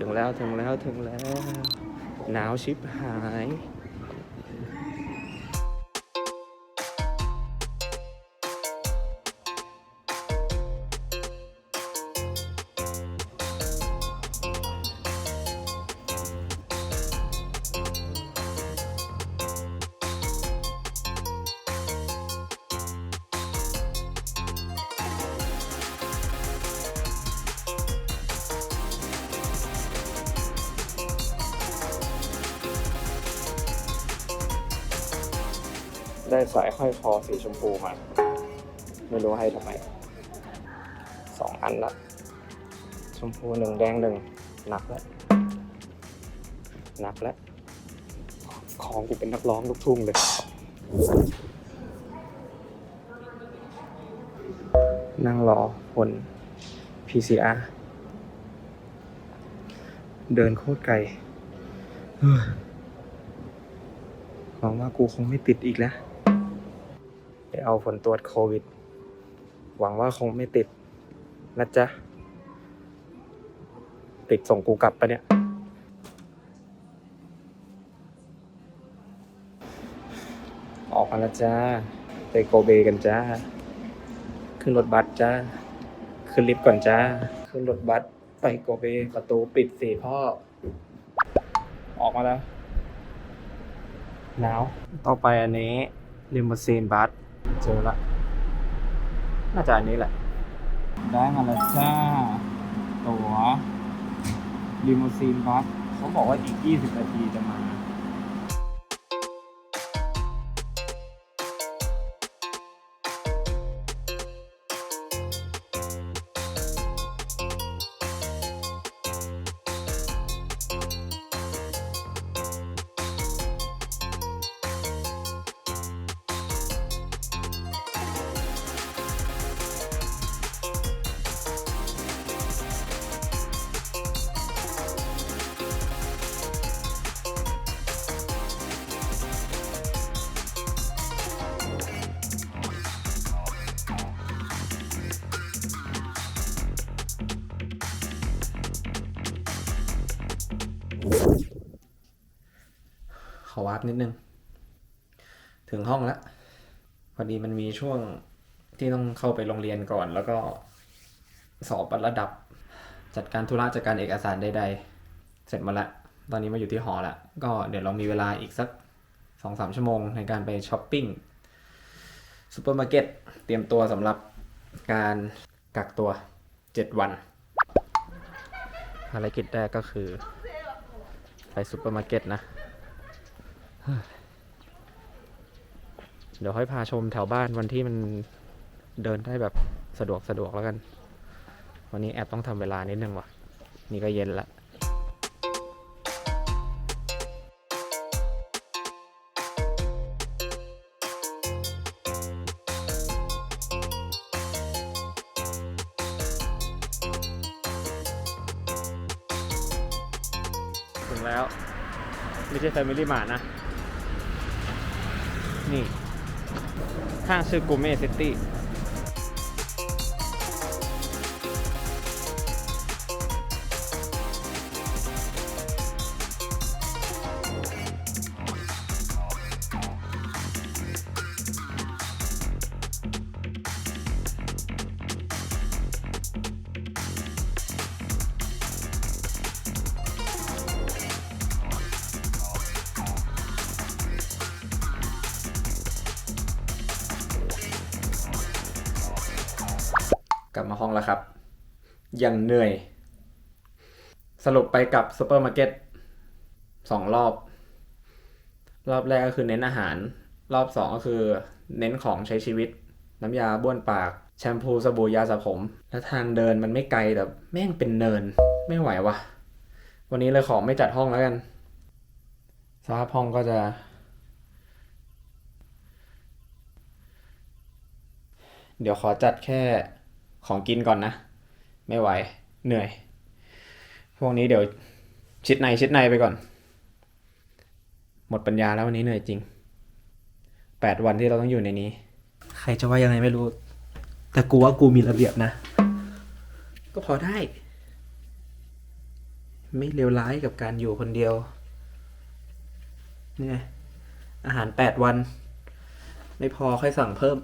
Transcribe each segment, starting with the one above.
ถึงแล้วถึงแล้วถึงแล้ว หนาวชิบหาย ได้สายห้อยคอสีชมพูมา ไม่รู้ให้ทำไมสองอันละชมพูหนึ่งแดงหนึ่งหนักแล้วหนักแล้วของกูเป็นนักร้องลูกทุ่งเลย นั่งรอผล PCR เดินโคตรไกลหวังว่ากูคงไม่ติดอีกแล้ว เอาผลตรวจโควิด หวังว่าคงไม่ติดนะจ๊ะ ติดส่งกูกลับปะเนี่ย ออกมาแล้วจ้า ไปโกเบกันจ้า ขึ้นรถบัสจ้า ขึ้นลิฟต์ก่อนจ้า ขึ้นรถบัสไปโกเบประตูปิดสี่พ่อ ออกมาแล้วหนาวต่อไปอันนี้ลิมูซีนบัส เจอละ น่าจะอันนี้แหละ ได้มาแล้วจ้า ตั๋วลิมูซีนบัสเขาบอกว่าอีก 20 นาทีจะมา ขอวาร์ปนิดนึง ถึงห้องแล้วพอดีมันมีช่วงที่ต้องเข้าไปโรงเรียนก่อน แล้วก็สอบระดับ จัดการธุระจัดการเอกสารใดๆ เสร็จหมดละ ตอนนี้มาอยู่ที่หอละ ก็เดี๋ยวเรามีเวลาอีกสักสองสามชั่วโมงในการไปช้อปปิ้งซูเปอร์มาร์เก็ตเตรียมตัวสำหรับการกักตัว 7 วัน ภารกิจแรกก็คือ ไปซูเปอร์มาร์เก็ตนะ เดี๋ยวค่อยพาชมแถวบ้านวันที่มันเดินได้แบบสะดวกสะดวกแล้วกัน วันนี้แอบต้องทำเวลานิดนึงว่ะ นี่ก็เย็นละ แล้ว ไม่ใช่แฟมิลี่มานะ นี่ข้างชื่อกูเม่ซิตี้ ลับมาห้องแล้วครับ ยังเหนื่อย สรุปไปกับซูเปอร์มาร์เก็ตสองรอบ รอบแรกก็คือเน้นอาหาร รอบสองก็คือเน้นของใช้ชีวิต น้ำยาบ้วนปาก แชมพูสบู่ยาสระผม แล้วทางเดินมันไม่ไกลแต่แม่งเป็นเนิน ไม่ไหววะวันนี้เลยขอไม่จัดห้องแล้วกัน สภาพห้องก็จะเดี๋ยวขอจัดแค่ ของกินก่อนนะ ไม่ไหว เหนื่อย พวกนี้เดี๋ยวชิดในชิดในไปก่อน หมดปัญญาแล้ววันนี้เหนื่อยจริง แปดวันที่เราต้องอยู่ในนี้ ใครจะว่ายังไงไม่รู้ แต่กูว่ากูมีระเบียบนะ ก็พอได้ ไม่เลวร้ายกับการอยู่คนเดียว นี่ไง อาหารแปดวัน ไม่พอค่อยสั่งเพิ่ม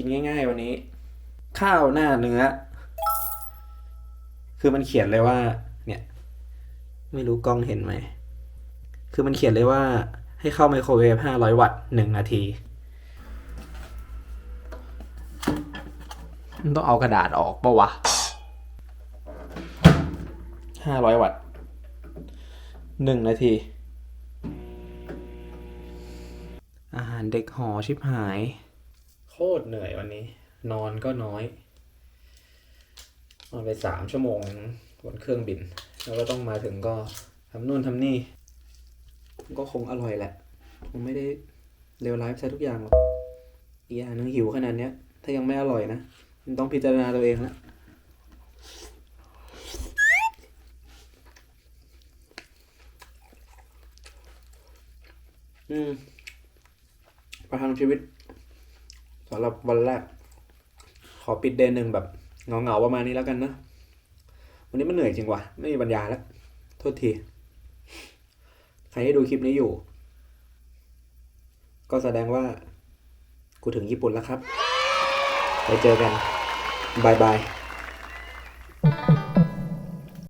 กินง่าย ๆ วันนี้ ข้าวหน้าเนื้อ คือมันเขียนเลยว่า เนี่ย ไม่รู้กล้องเห็นไหม คือมันเขียนเลยว่า ให้เข้าไมโครเวฟห้าร้อยวัตต์หนึ่งนาทีมันต้องเอากระดาษออกปะวะห้าร้อยวัตต์หนึ่งนาที อาหารเด็กหอชิบหาย ตรเหนื่อยวันนี้ นอนก็น้อยนอนไปสามชั่วโมงบนเครื่องบิน แล้วก็ต้องมาถึงก็ทำนู่นทำนี่ ก็คงอร่อยแหละคงไม่ได้เลวร้ายไปซะทุกอย่างหรอกอีกอย่างหนึงหิวขนาดเนี้ย ถ้ายังไม่อร่อยนะมันต้องพิจารณาตัวเองละอืมประทังชีวิต สำหรับวันแรก ขอปิดเดนหนึ่งแบบเงาๆประมาณนี้แล้วกันนะ วันนี้มันเหนื่อยจริงว่ะ ไม่มีปัญญาแล้ว โทษที ใครที่ดูคลิปนี้อยู่ ก็แสดงว่า กูถึงญี่ปุ่นแล้วครับ ไปเจอกันบายบาย